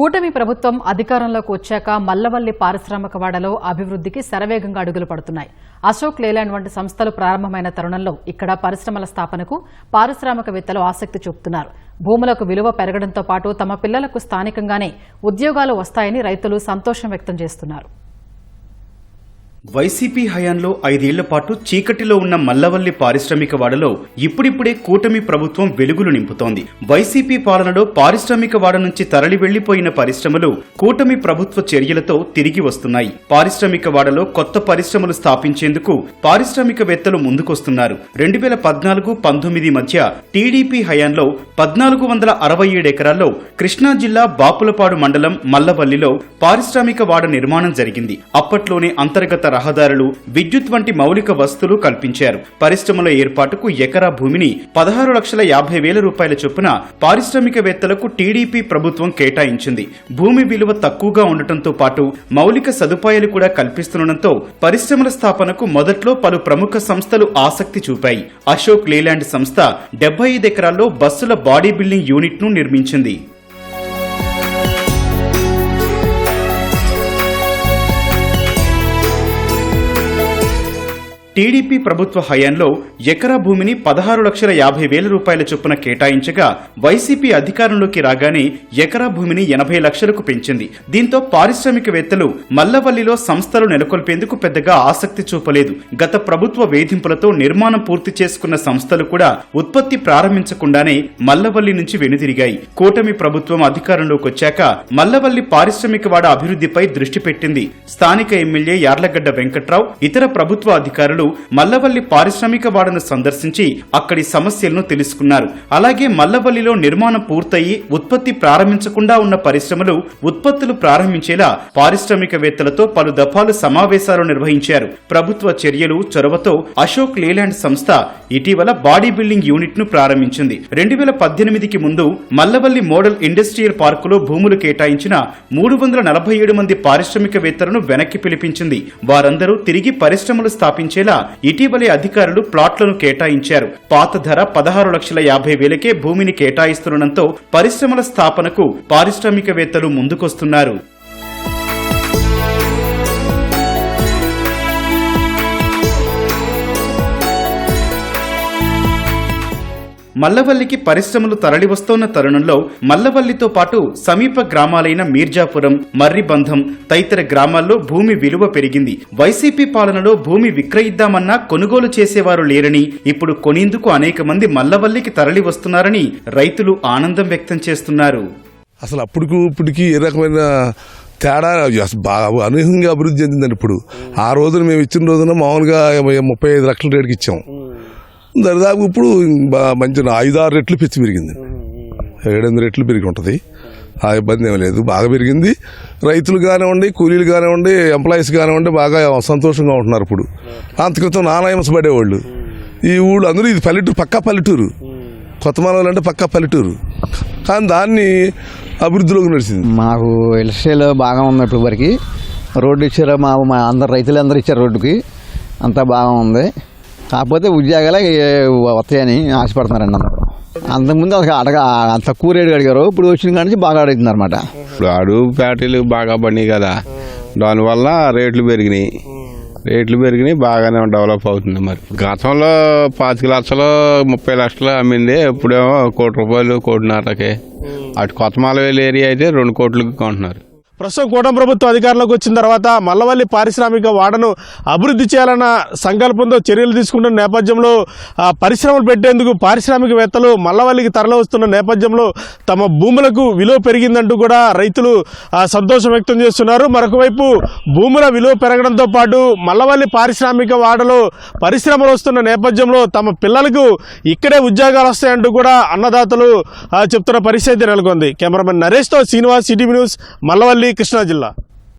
కూటమి ప్రభుత్వం అధికారంలోకి వచ్చాక మల్లవల్లి పారిశ్రామిక వాడలో అభివృద్ధికి శరవేగంగా అడుగులు పడుతున్నాయి. అశోక్ లేలాండ్ వంటి సంస్థలు ప్రారంభమైన తరుణంలో ఇక్కడ పరిశ్రమల స్థాపనకు పారిశ్రామికవేత్తలు ఆసక్తి చూపుతున్నారు. భూములకు విలువ పెరగడంతో పాటు తమ పిల్లలకు స్థానికంగానే ఉద్యోగాలు వస్తాయని రైతులు సంతోషం వ్యక్తం చేస్తున్నారు. వైసీపీ హయాంలో ఐదేళ్ళ పాటు చీకటిలో ఉన్న మల్లవల్లి పారిశ్రామిక వాడలో ఇప్పుడిప్పుడే కూటమి ప్రభుత్వం వెలుగులు నింపుతోంది. వైసీపీ పాలనలో పారిశ్రామిక వాడ నుంచి తరలి వెళ్ళిపోయిన పరిశ్రమలు కూటమి ప్రభుత్వ చర్యలతో తిరిగి వస్తున్నాయి. పారిశ్రామిక వాడలో కొత్త పరిశ్రమలు స్థాపించేందుకు పారిశ్రామికవేత్తలు ముందుకొస్తున్నారు. రెండు వేల పద్నాలుగు పంతొమ్మిది మధ్య టీడీపీ హయాంలో పద్నాలుగు వందల అరవై ఏడు ఎకరాల్లో కృష్ణా జిల్లా బాపులపాడు మండలం మల్లవల్లిలో పారిశ్రామిక వాడ నిర్మాణం జరిగింది. అప్పట్లోనే అంతర్గత రహదారులు విద్యుత్ వంటి మౌలిక వస్తువులు కల్పించారు. పరిశ్రమల ఏర్పాటుకు ఎకరా భూమిని పదహారు లక్షల యాభై వేల రూపాయల చొప్పున పారిశ్రామికవేత్తలకు టీడీపీ ప్రభుత్వం కేటాయించింది. భూమి విలువ తక్కువగా ఉండటంతో పాటు మౌలిక సదుపాయాలు కూడా కల్పిస్తుండటంతో పరిశ్రమల స్థాపనకు మొదట్లో పలు ప్రముఖ సంస్థలు ఆసక్తి చూపాయి. అశోక్ లేలాండ్ సంస్థ డెబ్బై ఐదు ఎకరాల్లో బస్సుల బాడీ బిల్డింగ్ యూనిట్ను నిర్మించింది. టీడీపీ ప్రభుత్వ హయాంలో ఎకరా భూమిని పదహారు లక్షల యాభై వేల రూపాయల చొప్పున కేటాయించగా వైసీపీ అధికారంలోకి రాగానే ఎకరా భూమిని ఎనభై లక్షలకు పెంచింది. దీంతో పారిశ్రామికవేత్తలు మల్లవల్లిలో సంస్థలు నెలకొల్పేందుకు పెద్దగా ఆసక్తి చూపలేదు. గత ప్రభుత్వ వేధింపులతో నిర్మాణం పూర్తి చేసుకున్న సంస్థలు కూడా ఉత్పత్తి ప్రారంభించకుండానే మల్లవల్లి నుంచి వెనుదిరిగాయి. కూటమి ప్రభుత్వం అధికారంలోకి వచ్చాక మల్లవల్లి పారిశ్రామికవాడ అభివృద్ధిపై దృష్టి పెట్టింది. స్థానిక ఎమ్మెల్యే యార్లగడ్డ వెంకట్రావు ఇతర ప్రభుత్వ అధికారులు మల్లవల్లి పారిశ్రామిక వాడను సందర్శించి అక్కడి సమస్యలను తెలుసుకున్నారు. అలాగే మల్లవల్లిలో నిర్మాణం పూర్తయి ఉత్పత్తి ప్రారంభించకుండా ఉన్న పరిశ్రమలు ఉత్పత్తులు ప్రారంభించేలా పారిశ్రామికవేత్తలతో పలు దఫాలు సమావేశాలు నిర్వహించారు. ప్రభుత్వ చర్యలు చొరవతో అశోక్ లేలాండ్ సంస్థ ఇటీవల బాడీ బిల్డింగ్ యూనిట్ను ప్రారంభించింది. రెండు వేల పద్దెనిమిదికి ముందు మల్లవల్లి మోడల్ ఇండస్ట్రియల్ పార్కులో భూములు కేటాయించిన మూడు వందల నలభై ఏడు మంది పారిశ్రామికవేత్తలను వెనక్కి పిలిపించింది. వారందరూ తిరిగి పరిశ్రమలు స్థాపించేలా ఇటీవలే అధికారులు ప్లాట్లను కేటాయించారు. పాత ధర పదహారు లక్షల యాభై వేలకే భూమిని కేటాయిస్తుండటంతో పరిశ్రమల స్థాపనకు పారిశ్రామికవేత్తలు ముందుకొస్తున్నారు. మల్లవల్లికి పరిశ్రమలు తరలివస్తోన్న తరుణంలో మల్లవల్లితో పాటు సమీప గ్రామాలైన మీర్జాపురం మర్రిబంధం తదితర గ్రామాల్లో భూమి విలువ పెరిగింది. వైసీపీ పాలనలో భూమి విక్రయిద్దామన్నా కొనుగోలు చేసేవారు లేరని ఇప్పుడు కొనేందుకు అనేక మంది మల్లవల్లికి తరలి వస్తున్నారని రైతులు ఆనందం వ్యక్తం చేస్తున్నారు. అసలు అప్పటికి ఇప్పటికి ఏ రకమైన తేడా అసలు బాగా అనూహ్యంగా అభివృద్ధి చెందిందండి ఇప్పుడు. ఆ రోజున మేము ఇచ్చిన రోజున మామూలుగా ముప్పై ఐదు లక్షల రేటుకి ఇచ్చాం. దరిదాపు ఇప్పుడు మంచి ఐదు ఆరు రెట్లు పెంచి పెరిగింది. ఏడెనిమిది రెట్లు పెరిగి ఉంటుంది. ఆ ఇబ్బంది ఏం లేదు. బాగా పెరిగింది. రైతులు కానివ్వండి కూలీలు కానివ్వండి ఎంప్లాయీస్ కానివ్వండి బాగా సంతోషంగా ఉంటున్నారు ఇప్పుడు. అంత క్రితం నానాయమస పడేవాళ్ళు. ఈ ఊళ్ళు అందరూ ఇది పల్లెటూరు పక్కా పల్లెటూరు. కొత్త మనవాళ్ళు అంటే పక్కా పల్లెటూరు. కానీ దాన్ని అభివృద్ధిలోకి నడిచింది. మాకు ఇలస్ట్రీలో బాగా ఉంది ఇప్పుడు వరకు రోడ్డు ఇచ్చారు మా అందరు రైతులందరూ ఇచ్చారు రోడ్డుకి. అంతా బాగా ఉంది. కాకపోతే ఉద్యోగాలే వస్తాయని ఆశపడుతున్నారండి అందరూ. అంతకుముందు అసలు అడగ అంత తక్కువ రేటు అడిగారు. ఇప్పుడు వచ్చిన కాడి నుంచి బాగా అడుగుతున్నారు అనమాట ఇప్పుడు అడుగు ప్యాటీలు బాగా పడినాయి కదా. దానివల్ల రేట్లు పెరిగినాయి. రేట్లు పెరిగినాయి బాగానే డెవలప్ అవుతుంది మరి. గతంలో పాతిక లక్షలు ముప్పై లక్షలు అమ్మింది. ఇప్పుడేమో కోటి రూపాయలు కోటిన్నరకే. అటు కొత్తమాలవేలు ఏరియా అయితే రెండు కోట్లకి కొంటున్నారు. ప్రస్తుతం కూటమి ప్రభుత్వం అధికారంలోకి వచ్చిన తర్వాత మల్లవల్లి పారిశ్రామిక వాడను అభివృద్ధి చేయాలన్న సంకల్పంతో చర్యలు తీసుకుంటున్న నేపథ్యంలో పరిశ్రమలు పెట్టేందుకు పారిశ్రామికవేత్తలు మల్లవల్లికి తరలివస్తున్న నేపథ్యంలో తమ భూములకు విలువ పెరిగిందంటూ కూడా రైతులు సంతోషం వ్యక్తం చేస్తున్నారు. మరొకవైపు భూముల విలువ పెరగడంతో పాటు మల్లవల్లి పారిశ్రామిక వాడలో పరిశ్రమలు వస్తున్న నేపథ్యంలో తమ పిల్లలకు ఇక్కడే ఉద్యోగాలు వస్తాయంటూ కూడా అన్నదాతలు చెప్తున్న పరిస్థితి నెలకొంది. కెమెరామెన్ నరేష్తో శ్రీనివాస్ సిటీవీ న్యూస్ మల్లవల్లి. కృష్ణా జిల్లా.